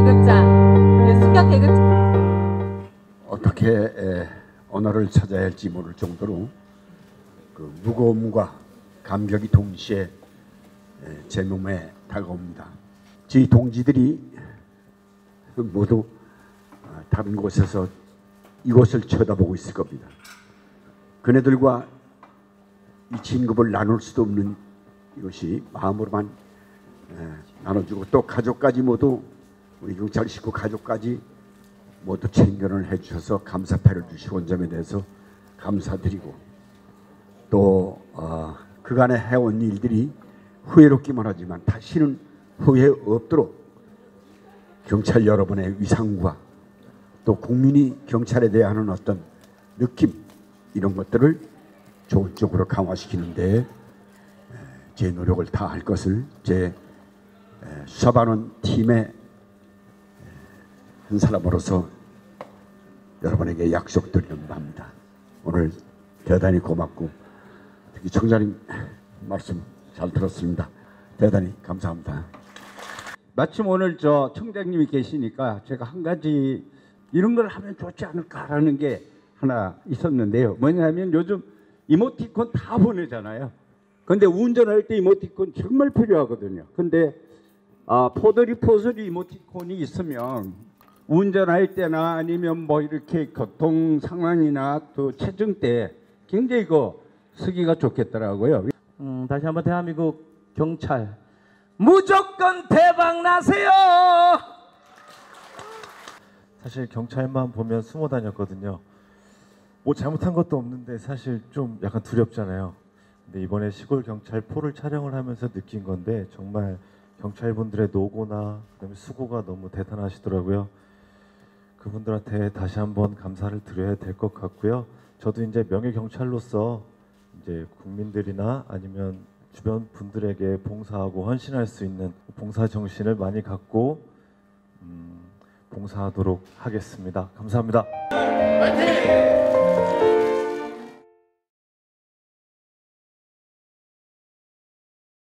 계급자, 네, 승격 계급. 어떻게 에, 언어를 찾아야 할지 모를 정도로 그 무거움과 감격이 동시에 에, 제 몸에 다가옵니다. 저희 동지들이 모두 아, 다른 곳에서 이곳을 쳐다보고 있을 겁니다. 그네들과 이 진급을 나눌 수도 없는 이것이 마음으로만 에, 나눠주고 또 가족까지 모두 우리 경찰 식구 가족까지 모두 챙겨를 해주셔서 감사패를 주시고 온 점에 대해서 감사드리고 또 어, 그간에 해온 일들이 후회롭기만 하지만 다시는 후회 없도록 경찰 여러분의 위상과 또 국민이 경찰에 대한 어떤 느낌 이런 것들을 좋은 쪽으로 강화시키는데 에, 제 노력을 다할 것을 제 에, 수사반원 팀의 한 사람으로서 여러분에게 약속드리는 바입니다. 오늘 대단히 고맙고 특히 청장님 말씀 잘 들었습니다. 대단히 감사합니다. 마침 오늘 저 청장님이 계시니까 제가 한 가지 이런 걸 하면 좋지 않을까라는 게 하나 있었는데요. 뭐냐면 요즘 이모티콘 다 보내잖아요. 근데 운전할 때 이모티콘 정말 필요하거든요. 근데 아, 포들이 포슬이 이모티콘이 있으면 운전할 때나 아니면 뭐 이렇게 교통 상황이나 또 체증 때 굉장히 이거 쓰기가 좋겠더라고요. 음, 다시 한번 대한민국 경찰 무조건 대박 나세요. 사실 경찰만 보면 숨어 다녔거든요. 뭐 잘못한 것도 없는데 사실 좀 약간 두렵잖아요. 근데 이번에 시골 경찰 포를 촬영을 하면서 느낀 건데 정말 경찰분들의 노고나 그다음에 수고가 너무 대단하시더라고요. 그분들한테 다시 한번 감사를 드려야 될 것 같고요. 저도 이제 명예 경찰로서 이제 국민들이나 아니면 주변 분들에게 봉사하고 헌신할 수 있는 봉사 정신을 많이 갖고 음, 봉사하도록 하겠습니다. 감사합니다. 화이팅!